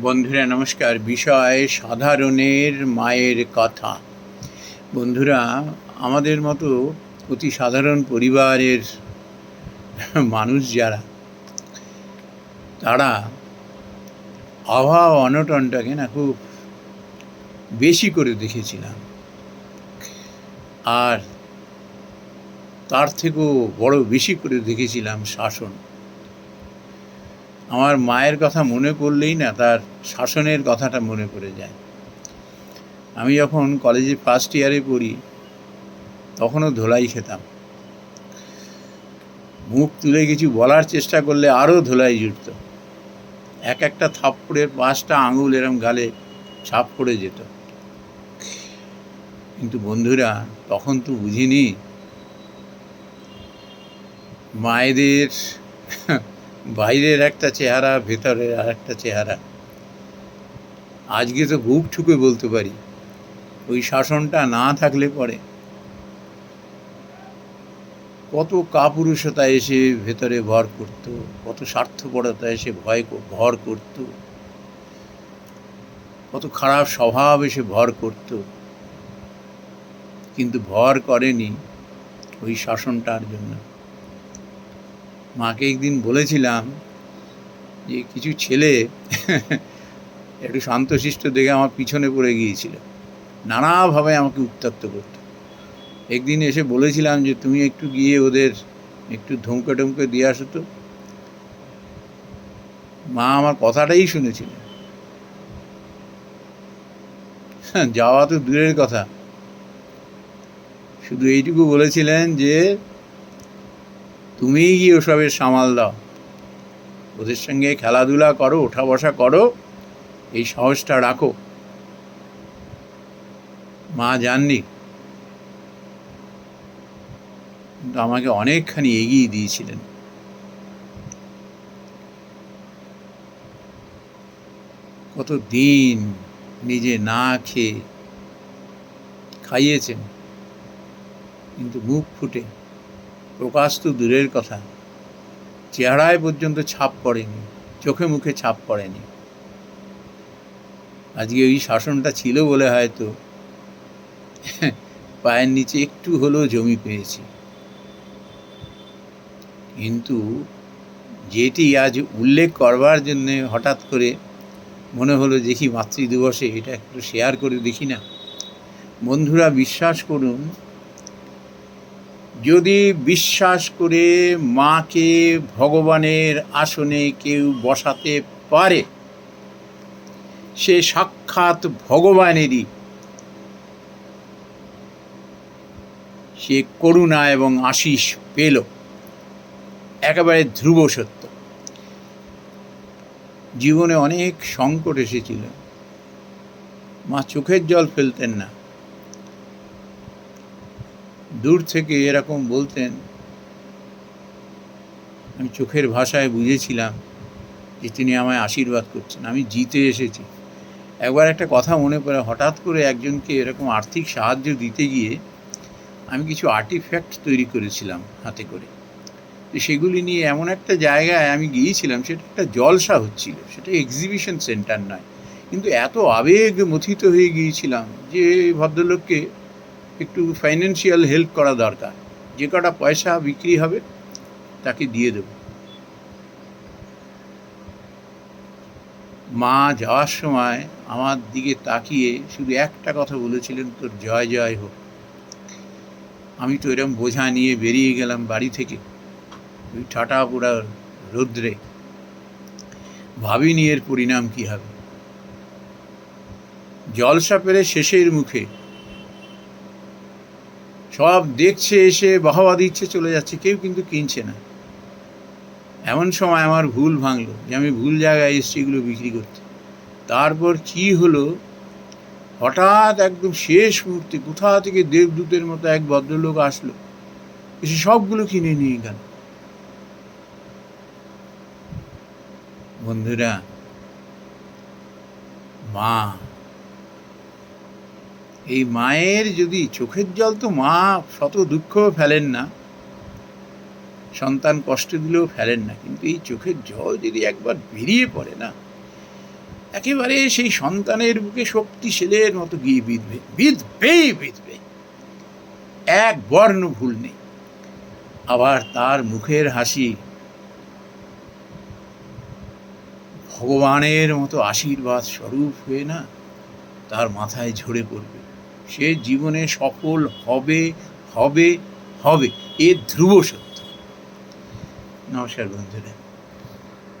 বন্ধুরা, নমস্কার। বিষয় সাধারণের মায়ের কথা। বন্ধুরা, আমাদের মতো অতি সাধারণ পরিবারের মানুষ যারা, তারা অভাব অনটনটাকে না খুব বেশি করে দেখেছিলাম। আর তার থেকেও বড় বেশি করে দেখেছিলাম শাসন। আমার মায়ের কথা মনে পড়লেই না, তার শাসনের কথাটা মনে পড়ে যায়। আমি যখন কলেজে ফার্স্ট ইয়ারে পড়ি, তখনও ধোলাই খেতাম। মুখ তুলে কিছু বলার চেষ্টা করলে আরও ধোলাই জুটত। এক একটা থাপ্পড়ের পাঁচটা আঙুল এরম গালে ছাপ পড়ে যেত। কিন্তু বন্ধুরা, তখন তো বুঝিনি। মায়েদের বাইরের একটা চেহারা, ভেতরের আর একটা চেহারা। আজকে তো বুক ঠুকে বলতে পারি, ওই শাসনটা না থাকলে পরে। কত কাপুরুষতা এসে ভেতরে ভর করত, কত স্বার্থপরতা এসে ভয় ভর করত। কত খারাপ স্বভাব এসে ভর করত। কিন্তু ভর করেনি ওই শাসনটার জন্য। মাকে একদিন বলেছিলাম যে কিছু ছেলে একটু শান্তশিষ্ট দেখে আমার পিছনে পড়ে গিয়েছিল। নানাভাবে আমাকে উত্তপ্ত করতো। একদিন এসে বলেছিলাম যে তুমি একটু গিয়ে ওদের একটু ধমকে টমকে দিয়ে আসো তো। মা আমার কথাটাই শুনেছিল হ্যাঁ, যাওয়া তো দূরের কথা। শুধু এইটুকু বলেছিলেন যে তুমিই গিয়ে ওসবের সামাল দাও। ওদের সঙ্গে খেলাধুলা করো ওঠা বসা করো, এই সাহসটা রাখো। মা জাননি। আমাকে অনেকখানি এগিয়ে দিয়েছিলেন। কত দিন নিজে না খেয়ে খাইয়েছেন, কিন্তু মুখ ফুটে। প্রকাশ তো দূরের কথা। চেহারায় পর্যন্ত ছাপ পড়েনি, চোখে মুখে ছাপ পড়েনি। আজকে ওই শাসনটা ছিল বলে হয়তো পায়ের নিচে একটু হলেও জমি পেয়েছি। কিন্তু যেটি আজ উল্লেখ করবার জন্য হঠাৎ করে মনে হলো দেখি মাতৃদিবসে এটা একটু শেয়ার করে দেখি না। বন্ধুরা, বিশ্বাস করুন যদি বিশ্বাস করে মাকে ভগবানের আসনে কেউ বসাতে পারে, সে সাক্ষাৎ ভগবানেরই। সে করুণা এবং আশিস পেল। একেবারে ধ্রুব সত্য। জীবনে অনেক সংকট এসেছিল। মা চোখের জল ফেলতেন না। দূর থেকে এরকম বলতেন। আমি চোখের ভাষায় বুঝেছিলাম যে তিনি আমায় আশীর্বাদ করছেন। আমি জিতে এসেছি। একবার একটা কথা মনে পড়ে, হঠাৎ করে একজনকে এরকম আর্থিক সাহায্য দিতে গিয়ে আমি কিছু আর্টিফ্যাক্ট তৈরি করেছিলাম হাতে করে। সেগুলি নিয়ে এমন একটা জায়গায় আমি গিয়েছিলাম, সেটা একটা জলসা হচ্ছিল। সেটা এক্সিবিশন সেন্টার নয়। কিন্তু এত আবেগ মথিত হয়ে গিয়েছিলাম যে ভদ্রলোককে একটু ফাইন্যান্সিয়াল হেল্প করা দরকার। যে কটা পয়সা বিক্রি হবে, তাকে দিয়ে দেব। মা যাওয়ার সময় আমার দিকে তাকিয়ে শুধু একটা কথা বলেছিলেন, তোর জয় জয় হোক। আমি তো এরকম বোঝা নিয়ে বেরিয়ে গেলাম বাড়ি থেকে, ওই ঠাটা পোড়া রৌদ্রে। ভাবিনি এর পরিণাম কি হবে। জলসা পেরে শেষের মুখে সব দেখছে, এসে বাহবা দিচ্ছে, চলে যাচ্ছে, কেউ কিন্তু কিনছে না। এমন সময় আমার ভুল ভাঙলো যে আমি ভুল জায়গায় এসছি এগুলো বিক্রি করতে। তারপর কি হলো? হঠাৎ একদম শেষ মুহূর্তে কোথা থেকে দেবদূতের মতো এক ভদ্রলোক আসলো। এসে সবগুলো কিনে নিয়ে গেল। বন্ধুরা, মা এই মায়ের যদি চোখের জল তো মা শত দুঃখ ফেলেন না, সন্তান কষ্ট দিলেও ফেলেন না, কিন্তু এই চোখের জল যদি একবার বেরিয়ে পড়ে না, একেবারে সেই সন্তানের বুকে শক্তি ছেলের মতো গিয়ে বিঁধবে, বিঁধবেই বিঁধবে। এক বর্ণ ভুল নেই। আবার তার মুখের হাসি ভগবানের মতো আশীর্বাদ স্বরূপ হয়ে না, তার মাথায় ঝরে পড়বে। সে জীবনে সফল হবে হবে হবে। এ ধ্রুব সত্য। নমস্কার বন্ধুরা।